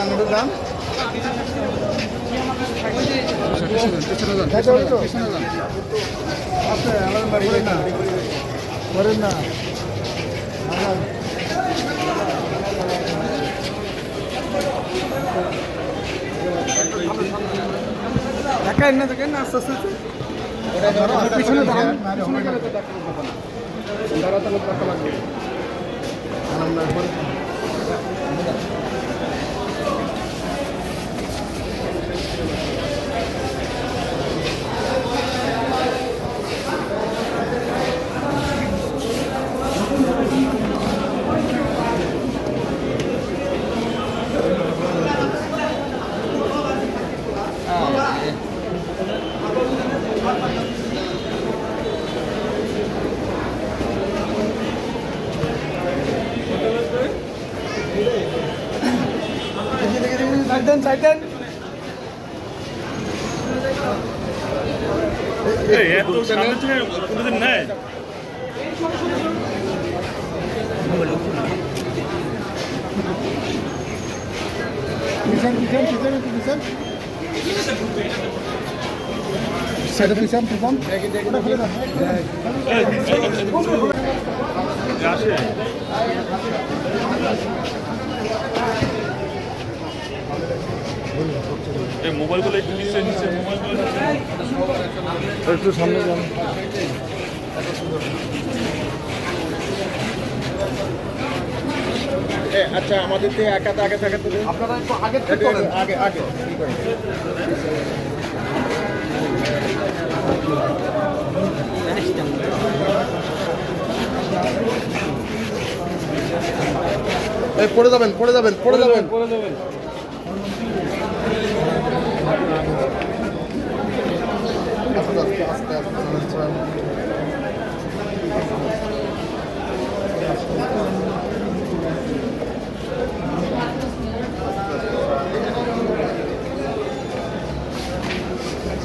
আঙুরের দাম? করেন না করেন না দেখায় না দেখেন আস্তে আস্তে। পিছনে দাঁড়ান, পিছনে গেলে তো ডাক্তার না। দাঁড়াতে ডাক্তার লাগবে সাইড দেন সাইড দেন পিছন পিছন পিছন পিছন সেটা পিছন পিছন আসে এই মোবাইলগুলো একটু নিচে নিচে মোবাইলগুলো একটু সামনে যান। আচ্ছা আমাদের থেকে একাতে আগে থেকে আপনারা একটু আগে থেকে করেন। আগে আগে এই পড়ে যাবেন পড়ে যাবেন পড়ে যাবেন পড়ে যাবেন আস্তে আস্তে আস্তে আস্তে আস্তে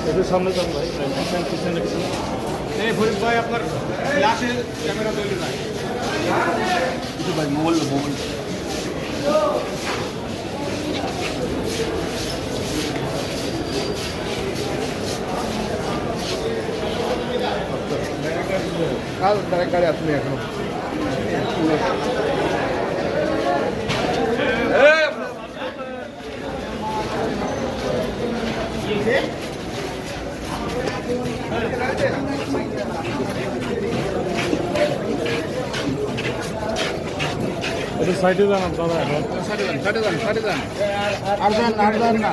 একটু সামনে যান ভাই পিছনে পিছনে এই ফরিদ ভাই আপনার গ্লাসে ক্যামেরা তৈরি নাই ভাই মোবাইল মোবাইল কাল ডাইরেক্ট গাড়ি আসলে এখনও? সাইডে যান দাদা এখন। সাড়ে যান সাড়ে যান সাড়ে যান আর যান আর যান না।